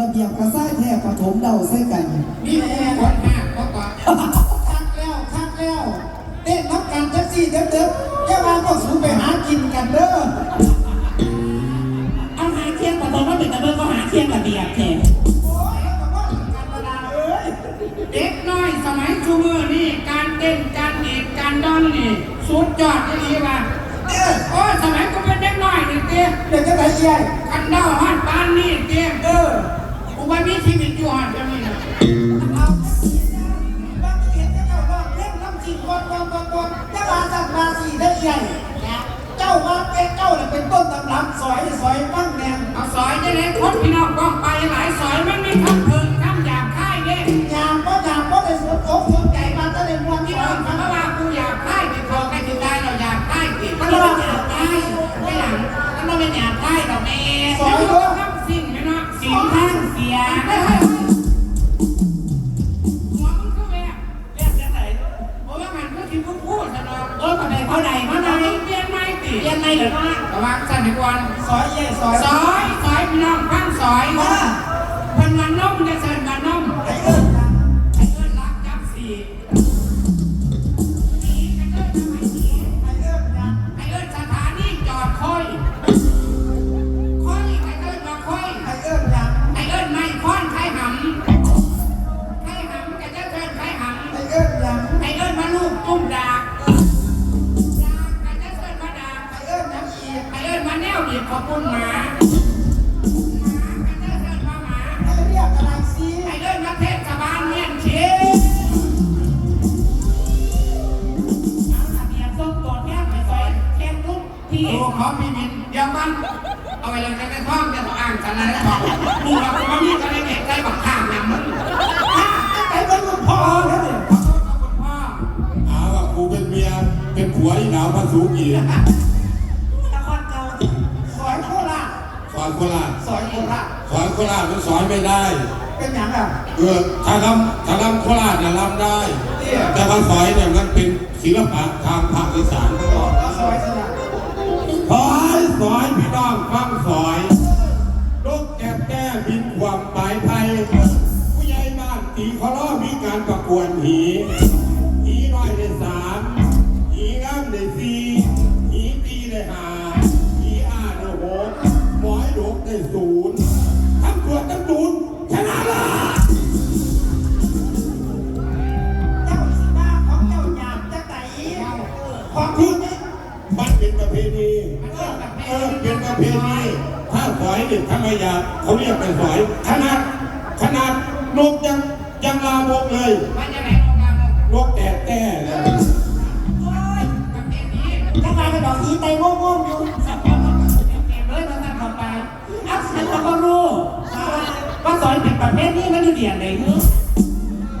ระเบียบกระซ้ายแทบปฐมเดาใส่กันนี่แม่คนห้าก็กว่าคักแล้วคักแล้วเต้นนับกันแท็กซี่เด็บๆแค่มาก็สูงไปหากินกันเด้อเอาหาเที่ยงปฐมว่าเป็นตะเบิกก็หาเที่ยงระเบียบแทนโอ้ยเด็กน้อยสมัยชูมือนี่การเต้นการเอกการดอนนี่สุดยอดที่ดีว่ะเอ้ยโอ้สมัยก็เป็นเด็กน้อยนี่เตี้ยเดี๋ยวจะไหนเอี้ยกันเดาฮอดบ้านนี่เตี้ยเออ กูว่ามีชีวิตอยู่อดจะมีนะบางทีเห็นเจ้าว่าเล่นน้ำจิ้มก่อนก่อนก่อนก่อนเจ้ามาสั่งมาสีได้ใหญ่เจ้ามาเป็นเจ้าเนี่ยเป็นต้นตำรับสอยสอยปั้งแนงเอาซอยจะเล่นคนผิ ดีกว่าสอยใหญ่สอยซอย ซอ มาแนวดีบขอบคุณหมามากันจะเชิญมาหมาไอ้เรียกอะไรสิไอ้เอิ้นมาเทศบาลเมียนเชียเอาระเบียส้มตัวแก้มไปซอยแก้มลูกพี่โอ้ขอมีมินเดี๋ยวมัน เอาไปเลยกันในท้องจะต้องอ่างสารในท้องมึงเราก็มีกันในเด็กใจบักข้างอย่างมึงไอ้เป็นลูกพ่อแล้วเนี่ยขอโทษครับคุณพ่อหาว่ากูเป็นเมีย เป็นผัวอีหนาวมาสูงอีก อนโคราชสอยโคราชสอนโคราชมันสอนไม่ได้ เป็นหยังอะเออถ้าลำถ้าลำโคราชเนี่ยลำได้ แต่ว่าสอยเนี่ยมันเป็นศิลปะทางภาคอีสานสอยสละสอยสอยพี่น้องฟังสอยลูกแก้แก้บินความปลายไทยผู้ใหญ่บ้านตีเขาล้อมีการประกวดหีหี เขาเรียกเป็นสอยขนาดขนาดนกยังยังลามกเลยมันจะไหนออกมาหมดนกแก่แก่เลยกับเด็กนี้ถ้าการเป็นดอกสีไตโง่โง่อยู่สับปะรดเก็บเลยมาสั่งเข้าไปเอาฉันก็รู้ว่าซอยเป็นประเภทนี้มันอยู่เดียนไหนเนอะ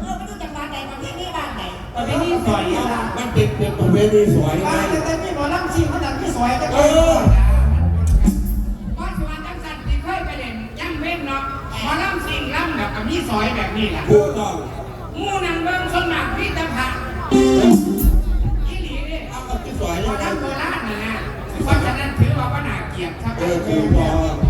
เออไม่รู้จักบ้านไหนประเภทนี้บ้านไหนประเภทนี้ซอยอะมันเป็นเป็นประเพณีสวยไงมาแต่แต่มีหมอลำชิงมันดังที่สอยกันเออเพรา ซอยแบบนี้แหละถูกต้องหมู่นังเบิ่งสวนมัครพิตภัณฑ์อีหลีเด้เอากับที่สวยหมอยังไงลำโบราณน่ะนะเพราะฉะนั้นถือว่าว่าน่าเกลียดครับ เออคือพอเ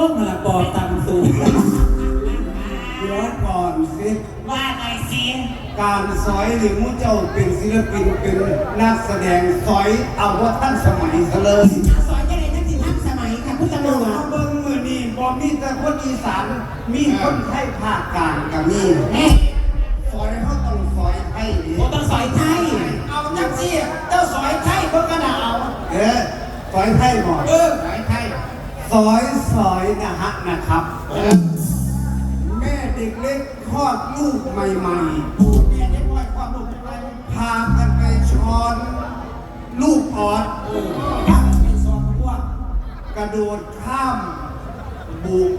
เป็นเศร้าเย็นโมกมาละปอต่ำสูงเดี๋ยวก่อนสิว่าไงสิกการสอยหรือมุเจ้าเป็นศิลปินเป็นนักแสดงสอยเอาว่าท่านสมัยซะเลยเอาซอยจะได้นักสิทันสมัยค่ะคุณตำรเมื่วจอเบิ่งมือนี่บอมีแต่คนอีสานมีคนไทยภาคกลางกับมีแม่สอยเขาต้องสอยไทยดิผมต้องซอยไทยเอาจังสิเจ้าสอยไทยเพิ่นก็น่าเอาเออสอยไทยหมดเออซอยไทย สอยสอยนะฮะนะครับ แม่เด็กเล็กคลอดลูกใหม่ๆแม่เด็กน้อยคลอดลูกใหม่ๆพากันไปช้อน ลูกออดไปสอนพวกกระโดดข้ามบุก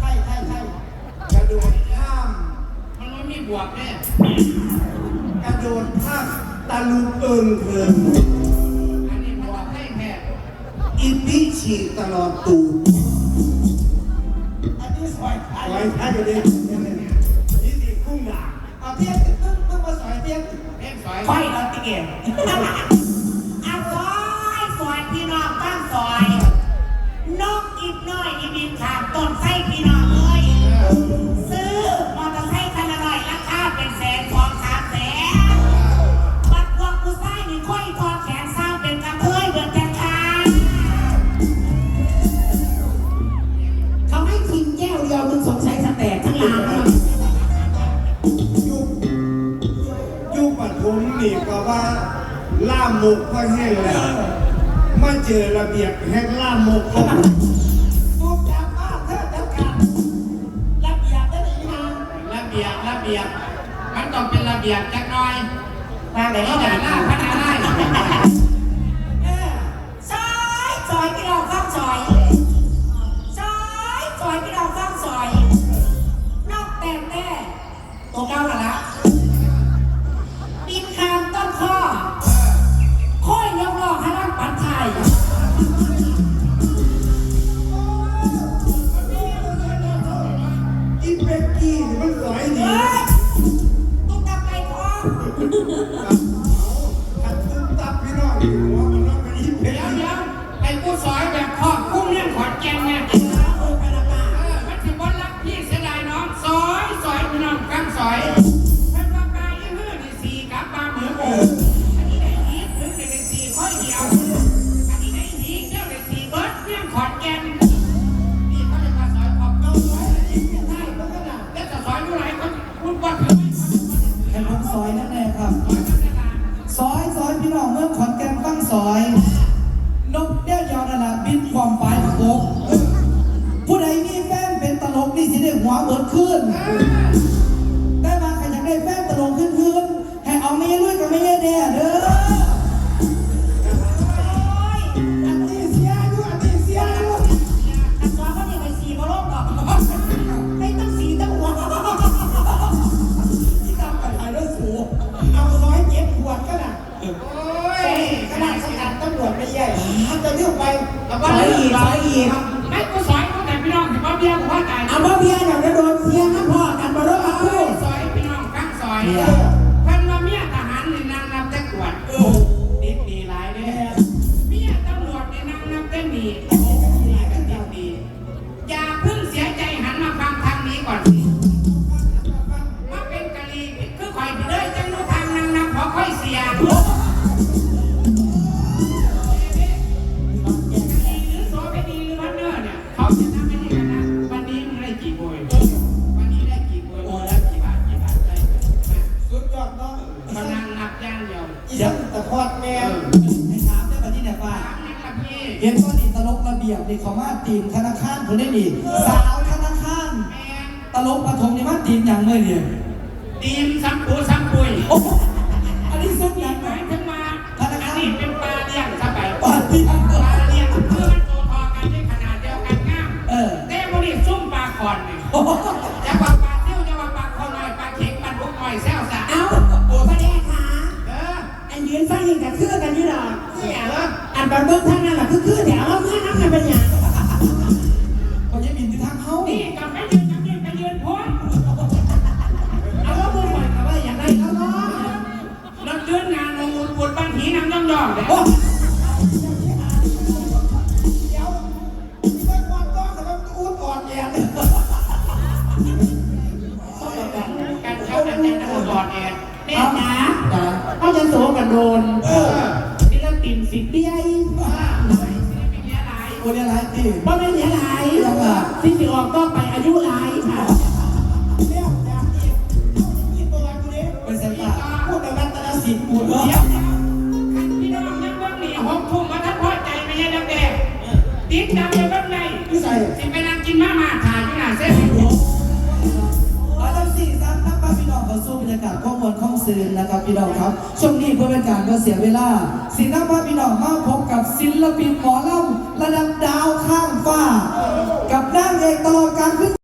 ใช่ใช่ใช่กระโดดข้าม มันไม่มีบวกแน่กระโดดข้ามตะลุงเอิงเถิง ฉีกตลอดตูดอันนี้สอยไทยสอยไทยอยู่ดินี่สิกุ้งด่างเอาเพี้ยนตึ้งตึ้งมาสอยเพี้ยนเพี้ยนสอยไฟเราติเกเอาสอยสอยพี่น้องตั้งสอย นกอีกน้อยนี่บินขามต้นไส้พี่น้องเอ้ย มกก็แห้งแล้วมาเจอระเบียบแห่งล่ามกก็ปุ๊บจับมาเธอจับกันระเบียบได้ไหมนะระเบียบระเบียบมันต้องเป็นระเบียบจักหน่อยมางไหนนี่นี่แต่แต่หน้าน้าพัฒนาได้เออซอยซอยพี่น้องตั้งซอยซอยซอยพี่น้องตั้งซอยนอกแต่งแน่ตัวเก้าละละ อยนั่นเองครับ ซอยซอยพี่น้องเมืองขอนแก่นฟังซอย นกเดี้ยวยาวนั่นแหละบินความปลายโบกผู้ใดมีแฟนเป็นตลกนี่สิได้หัวเบิดขึ้นได้มาใครอยากได้แฟนตลกขึ้นขึ้นให้เอาไม่ลุยกับไม่แย่แน่เด้ออั จะเรียกไปแล้วว่าอีกซอยอีกไม่กูซอยเขาแต่พี่น้องถือว่าเบี้ยกูว่าตายเอาบ่เบียร์เดี๋ยวจะโดนเสีย สันตะพอดแม่ให้ถามได้ปะที่เนี่ยว่าถามนั่นละพี่เห็นว่านี่ตลกระเบียบนี่เขามาตีมธนาคารคนได้ดีสาวธนาคารตลกปฐมนี่มาตีมอย่างเลยเนี่ยตีมสัมปูสัมปุย โสกันโดนเออศิลปินสิเบี้ยโอ้เนี่ยไรดิว่าไม่เหลือหลายยังอะที่สิออกก็ไปอายุหลายค่ะเป็นเซนต้าพูดในรัตนสิทธิ์พูดว่าพี่น้องยังเบิ่งนี่ห้องทุ่มมาทัดพอใจไม่ใช่ดังแดงติดดำเลยเบิ่งในพี่ใส่สิไปนั่งกินมาม่าถ่ายอยู่หน้าเส้น ซื้อนะครับพี่น้องครับ ช่วงนี้เพื่อเป็นการก็เสียเวลา สินค้าพี่น้องมาพบกับศิลปินหมอลำระดับดาวข้างฟ้า กับนางเอกตลอดการขึ้น